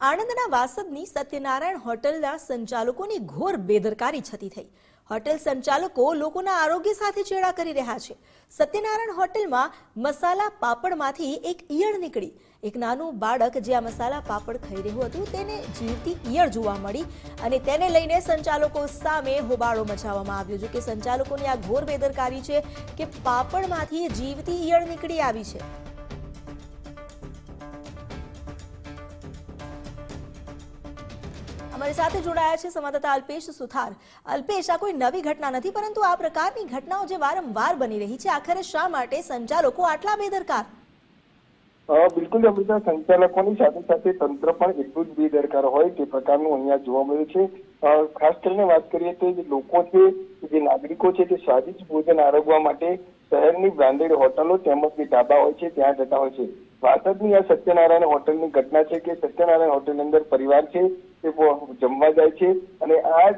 આણંદના વાસદની સત્યનારાયણ હોટલના સંચાલકોની ઘોર બેદરકારી છતી થઈ. હોટેલ સંચાલકો લોકોના આરોગ્ય સાથે ચેડા કરી રહ્યા છે. સત્યનારાયણ હોટેલમાં મસાલા પાપડમાંથી એક ઈયળ નીકળી. એક નાનું બાળક જે આ મસાલા પાપડ ખાઈ રહ્યું હતું તેને જીવતી ઈયળ જોવા મળી અને તેને લઈને સંચાલકો સામે હોબાળો મચાવવામાં આવ્યો. જો કે સંચાલકોની આ ઘોર બેદરકારી છે કે પાપડમાંથી જીવતી ઈયળ નીકળી આવી છે. અમારી સાથે જોડાયા છે સંવાદદાતા અલ્પેશ સુથાર. અલ્પેશ, આ કોઈ નવી ઘટના નથી, પરંતુ આ પ્રકારની ઘટનાઓ જે વારંવાર બની રહી છે, આખરે શા માટે સંચાલકો આટલા બેદરકાર? બિલકુલ અમૃતા સંચાલકોની સાથે સાથે તંત્ર પણ એટલું જ બેદરકાર હોય તે પ્રકારનું અહીંયા જોવા મળ્યું છે. ખાસ કરીને વાત કરીએ તો જે લોકો છે, જે નાગરિકો છે, તે સ્વાદિષ્ટ ભોજન આરોગવા માટે શહેરની બ્રાન્ડેડ હોટલો તેમજ જે ઢાબા હોય છે, ત્યાં જતા હોય છે. વાસદની આ સત્યનારાયણ હોટલની ઘટના છે કે સત્યનારાયણ હોટલની અંદર પરિવાર છે તે જમવા જાય છે અને આ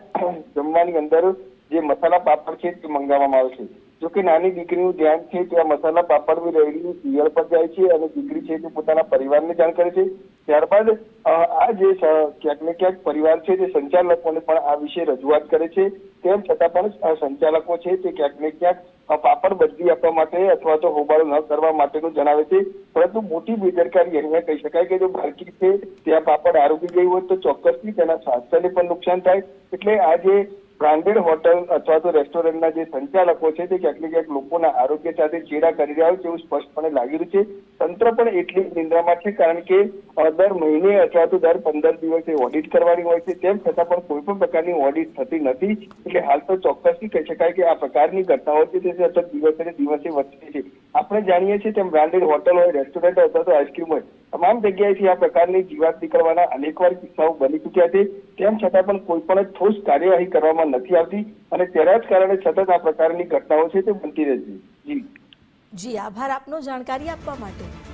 જમવાની અંદર જે મસાલા પાપડ છે તે મંગાવવામાં આવે છે. જો કે નાની દીકરીનું ધ્યાન છે કે આ મસાલા પાપડ રહેલી પિયર પર જાય છે અને દીકરી છે તે પોતાના પરિવારને જાણ કરે છે. ત્યારબાદ આ જે ક્યાંક ને ક્યાંક પરિવાર છે તે સંચાલકોને પણ આ વિશે રજૂઆત કરે છે, તેમ છતાં પણ સંચાલકો છે તે ક્યાંક ને ક્યાંક પાપડ બદલી આપવા માટે અથવા તો હોબાળો ન કરવા માટેનું જણાવે છે. પરંતુ મોટી બેદરકારી અહીંયા કહી શકાય કે જો બાળકી છે, ત્યાં પાપડ આરોગી ગઈ હોય તો ચોક્કસથી તેના સ્વાસ્થ્યને પણ નુકસાન થાય. એટલે આ જે બ્રાન્ડેડ હોટલ અથવા તો રેસ્ટોરન્ટના જે સંચાલકો છે તે ક્યાંક ક્યાંક લોકોના આરોગ્ય સાથે ચેડા કરી રહ્યા હોય તેવું સ્પષ્ટપણે લાગી રહ્યું છે. તંત્ર પણ એટલી નિંદ્રામાં છે કારણ કે દર મહિને અથવા તો દર પંદર દિવસે ઓડિટ કરવાની હોય છે. તેમ છતાં પણ કોઈ પણ પ્રકારની ઓડિટ થતી નથી. એટલે હાલ તો ચોક્કસથી કહી શકાય કે આ પ્રકારની ઘટનાઓ છે તે સતત દિવસે ને દિવસે વધતી છે. આપણે જાણીએ છીએ તેમ બ્રાન્ડેડ હોટલ હોય રેસ્ટોરન્ટ અથવા તો આઈસ્ક્રીમ હોય, તમામ જગ્યાએથી આ પ્રકારની જીવાત નીકળવાના અનેકવાર કિસ્સાઓ બની ચૂક્યા છે. તેમ છતાં પણ કોઈ પણ ઠોસ કાર્યવાહી કરવામાં નથી આવતી અને તેના જ કારણે સતત આ પ્રકારની ઘટનાઓ છે તે બનતી રહે જી. જી, આભાર આપનો જાણકારી આપવા માટે.